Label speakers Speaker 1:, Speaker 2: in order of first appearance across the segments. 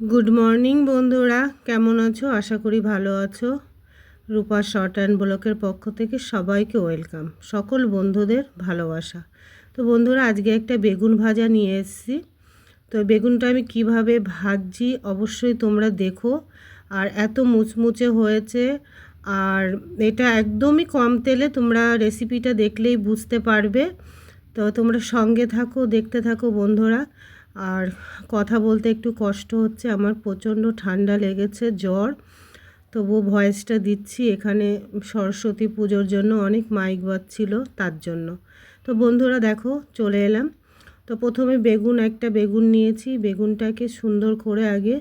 Speaker 1: Good morning বন্ধুরা। কেমন আছো? আশা করি ভালো আছো। রূপা শর্ট অ্যান্ড ব্লকের পক্ষ থেকে সবাইকে ওয়েলকাম সকল বন্ধুদের ভালোবাসা। তো বন্ধুরা, আজকে একটা বেগুন ভাজা নিয়ে এসেছি। তো বেগুনটা আমি কীভাবে ভাজছি অবশ্যই তোমরা দেখো। আর এত মুচমুচে হয়েছে। আর এটা একদমই কম তেলে তোমরা রেসিপিটা দেখলেই বুঝতে পারবে। তো তোমরা সঙ্গে থাকো, দেখতে থাকো বন্ধুরা। আর কথা বলতে একটু কষ্ট হচ্ছে, আমার প্রচণ্ড ঠান্ডা লেগেছে, জ্বর। তবু ভয়েসটা দিচ্ছি, এখানে সরস্বতী পুজোর জন্য অনেক মাইক বাজছিল তার জন্য। তো বন্ধুরা দেখো, চলে এলাম। তো প্রথমে বেগুন, একটা বেগুন নিয়েছি, বেগুনটাকে সুন্দর করে আগে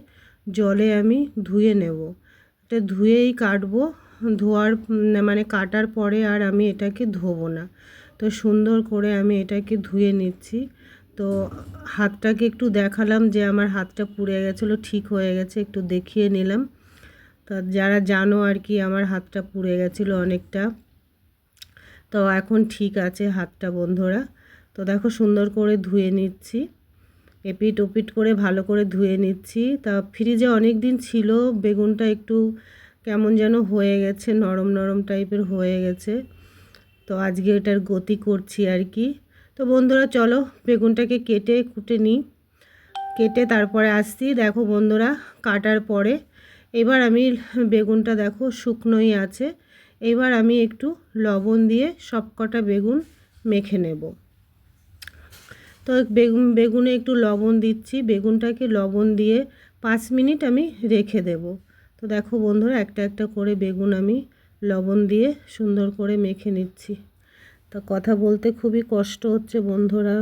Speaker 1: জলে আমি ধুয়ে নেব। এটা ধুয়েই কাটবো, ধোয়ার মানে কাটার পরে আর আমি এটাকে ধোবো না। তো সুন্দর করে আমি এটাকে ধুয়ে নিচ্ছি। তো হাতটাকে একটু দেখালাম যে আমার হাতটা পুড়ে গেছিল, ঠিক হয়ে গেছে, একটু দেখিয়ে নিলাম। তা যারা জানো আর কি, আমার হাতটা পুড়ে গেছিল অনেকটা। তো এখন ঠিক আছে হাতটা, বন্ধুরা। তো দেখো সুন্দর করে ধুয়ে নিচ্ছি। এপিট ওপিট করে ভালো করে ধুয়ে নিচ্ছি। তা ফ্রিজে অনেক দিন ছিল, বেগুনটা একটু কেমন যেন হয়ে গেছে, নরম নরম টাইপের হয়ে গেছে। তো আজকে এটার গতি করছি আর কি। তো বন্ধুরা, চলো বেগুনটাকে কেটে কুটে নিই। কেটে তারপরে আসছি, দেখো বন্ধুরা, কাটার পরে। এবার আমি বেগুনটা দেখো শুকনোই আছে। এবার আমি একটু লবণ দিয়ে সব কটা বেগুন মেখে নেব। তো বেগুন, বেগুনে একটু লবণ দিচ্ছি। বেগুনটাকে লবণ দিয়ে পাঁচ মিনিট আমি রেখে দেব। তো দেখো বন্ধুরা, একটা একটা করে বেগুন আমি লবণ দিয়ে সুন্দর করে মেখে নিচ্ছি। তা কথা বলতে খুবই কষ্ট হচ্ছে বন্ধুরা।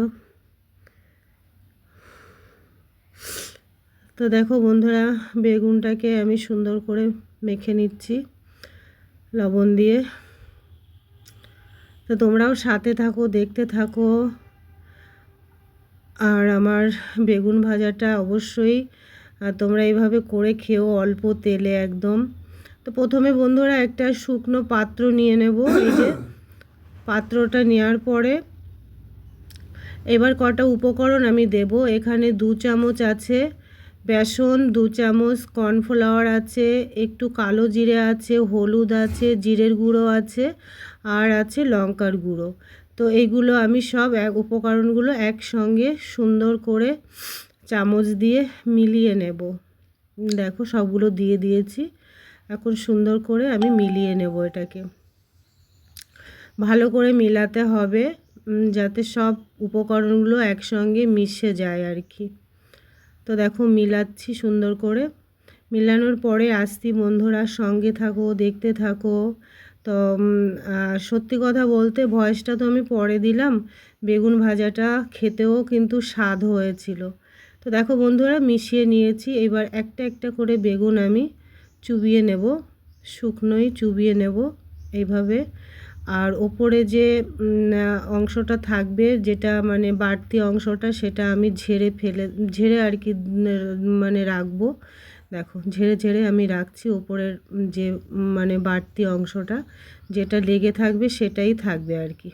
Speaker 1: তো দেখো বন্ধুরা, বেগুনটাকে আমি সুন্দর করে মেখে নিচ্ছি লবণ দিয়ে। তো তোমরাও সাথে থাকো, দেখতে থাকো। আর আমার বেগুন ভাজাটা অবশ্যই তোমরা এইভাবে করে খেও অল্প তেলে একদম। তো প্রথমে বন্ধুরা একটা শুকনো পাত্র নিয়ে নেব, এই যে। পাত্রটা নেওয়ার পরে এবার কটা উপকরণ আমি দেব। এখানে দু চামচ আছে বেসন, দু চামচ কর্নফ্লাওয়ার আছে, একটু কালো জিরে আছে, হলুদ আছে, জিরের গুঁড়ো আছে, আর আছে লঙ্কার গুঁড়ো। তো এইগুলো আমি সব এক উপকরণগুলো একসঙ্গে সুন্দর করে চামচ দিয়ে মিলিয়ে নেব। দেখো সবগুলো দিয়ে দিয়েছি। এখন সুন্দর করে আমি মিলিয়ে নেব এটাকে। ভালো করে মিলাতে হবে যাতে সব উপকরণগুলো একসঙ্গে মিশে যায় আর কি। তো দেখো মিলাচ্ছি সুন্দর করে। মিলানোর পরে আসতি বন্ধুরা সঙ্গে থাকো, দেখতে থাকো। তো সত্যি কথা বলতে ভয়েসটা তো আমি পরে দিলাম। বেগুন ভাজাটা খেতেও কিন্তু স্বাদ হয়েছিল। তো দেখো বন্ধুরা মিশিয়ে নিয়েছি। এবার একটা একটা করে বেগুন আমি চুবিয়ে নেব। শুকনোই চুবিয়ে নেব এইভাবে। আর ওপরে যে অংশটা থাকবে, যেটা মানে বাড়তি অংশটা, সেটা আমি ঝেড়ে ফেলে, ঝেড়ে আর কি মানে রাখব। দেখো, ঝেড়ে ঝেড়ে আমি রাখছি ওপরের যে মানে বাড়তি অংশটা, যেটা লেগে থাকবে সেটাই থাকবে আর কি।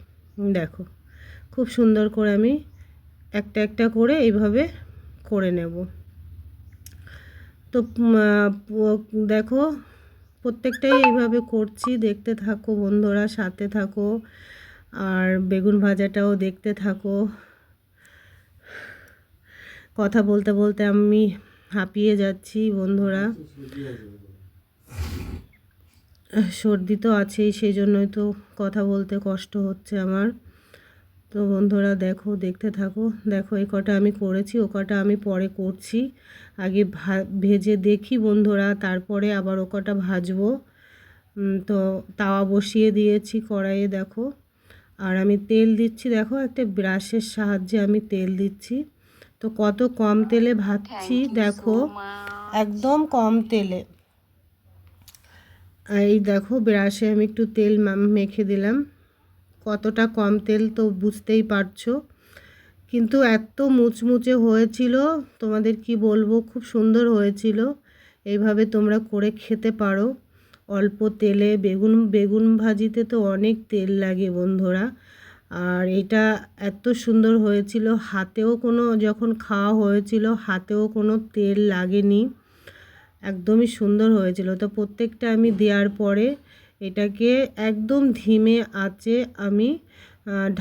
Speaker 1: দেখো, খুব সুন্দর করে আমি একটা একটা করে এইভাবে করে নেব। তো দেখো প্রত্যেকটাই এইভাবে করছি। দেখতে থাকো বন্ধুরা, সাথে থাকো। আর বেগুন ভাজাটাও দেখতে থাকো। কথা বলতে বলতে আমি হাঁপিয়ে যাচ্ছি বন্ধুরা। সর্দি তো আছেই সেই জন্যই তো কথা বলতে কষ্ট হচ্ছে আমার। তো বন্ধুরা দেখো দেখতে থাকো। দেখো এই কটা আমি করেছি ও কটা আমি পরে করছি। আগে ভেজে দেখি বন্ধুরা তারপরে আবার ও কটা ভাজবো। তো তাওয়া বসিয়ে দিয়েছি কড়াইয়ে দেখো। আর আমি তেল দিচ্ছি দেখো একটা ব্রাশের সাহায্যে আমি তেল দিচ্ছি। তো কত কম তেলে ভাজছি দেখো। একদম কম তেলে। এই দেখো ব্রাশে আমি একটু তেল মেখে দিলাম। কতটা কম তেল তো বুঝতেই পারছ। কিন্তু এত মুচমুচে হয়েছিল, তোমাদের কি বলব, খুব সুন্দর হয়েছিল। এইভাবে তোমরা করে খেতে পারো। অল্প তেলে বেগুন বেগুন ভাজিতে তো অনেক তেল লাগে বন্ধুরা। আর এটা এত সুন্দর হয়েছিল, হাতেও কোনো যখন খাওয়া হয়েছিল, হাতেও কোনো তেল লাগেনি। একদমই সুন্দর হয়েছিল। তো প্রত্যেকটা আমি দেওয়ার পরে এটাকে একদম ধিমে আঁচে আমি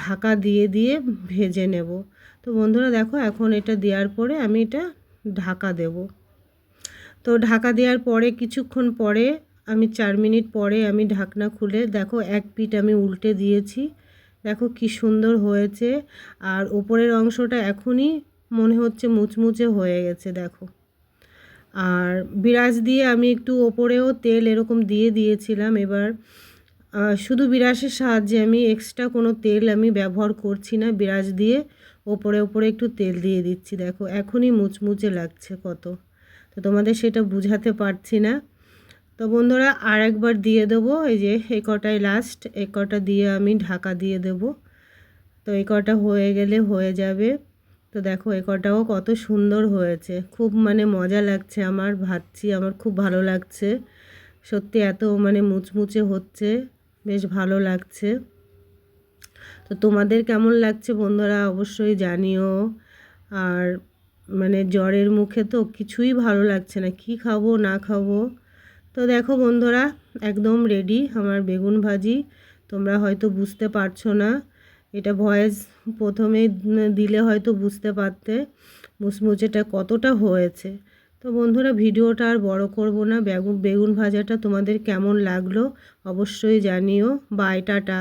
Speaker 1: ঢাকা দিয়ে দিয়ে ভেজে নেব। তো বন্ধুরা দেখো, এখন এটা দেওয়ার পরে আমি এটা ঢাকা দেব। তো ঢাকা দেওয়ার পরে কিছুক্ষণ পরে, আমি চার মিনিট পরে আমি ঢাকনা খুলে দেখো, এক পিঠ আমি উল্টে দিয়েছি। দেখো কি সুন্দর হয়েছে। আর ওপরের অংশটা এখনই মনে হচ্ছে মুচমুচে হয়ে গেছে, দেখো। আর বিরাজ দিয়ে আমি একটু ওপরেও তেল এরকম দিয়ে দিয়েছিলাম। এবার শুধু বিরাসের সাহায্যে আমি এক্সট্রা কোনো তেল আমি ব্যবহার করছি না। বিরাজ দিয়ে ওপরে ওপরে একটু তেল দিয়ে দিচ্ছি। দেখো, এখনই মুচমুচে লাগছে কত। তো তোমাদের সেটা বুঝাতে পারছি না। তো বন্ধুরা আর একবার দিয়ে দেবো। এই যে এই কটাই লাস্ট এই কটা দিয়ে আমি ঢাকা দিয়ে দেবো। তো এই কটা হয়ে গেলে হয়ে যাবে। তো দেখো এই কটাও কত সুন্দর হয়েছে। খুব মানে মজা লাগছে আমার, ভাবছি, আমার খুব ভালো লাগছে। সত্যি এত মানে মুচমুচে হচ্ছে, বেশ ভালো লাগছে। তো তোমাদের কেমন লাগছে বন্ধুরা অবশ্যই জানিও। আর মানে জ্বরের মুখে তো কিছুই ভালো লাগছে না, কি খাব, না খাব। তো দেখো বন্ধুরা, একদম রেডি আমার বেগুন ভাজি। তোমরা হয়তো বুঝতে পারছ না। এটা ভয়েস প্রথমে দিলে হয়তো বুঝতে পারতে মুচমুচেটা কতটা হয়েছে। তো বন্ধুরা, ভিডিওটা আর বড় করব না। বেগুন বেগুন ভাজাটা তোমাদের কেমন লাগল অবশ্যই জানিও। Bye, tata.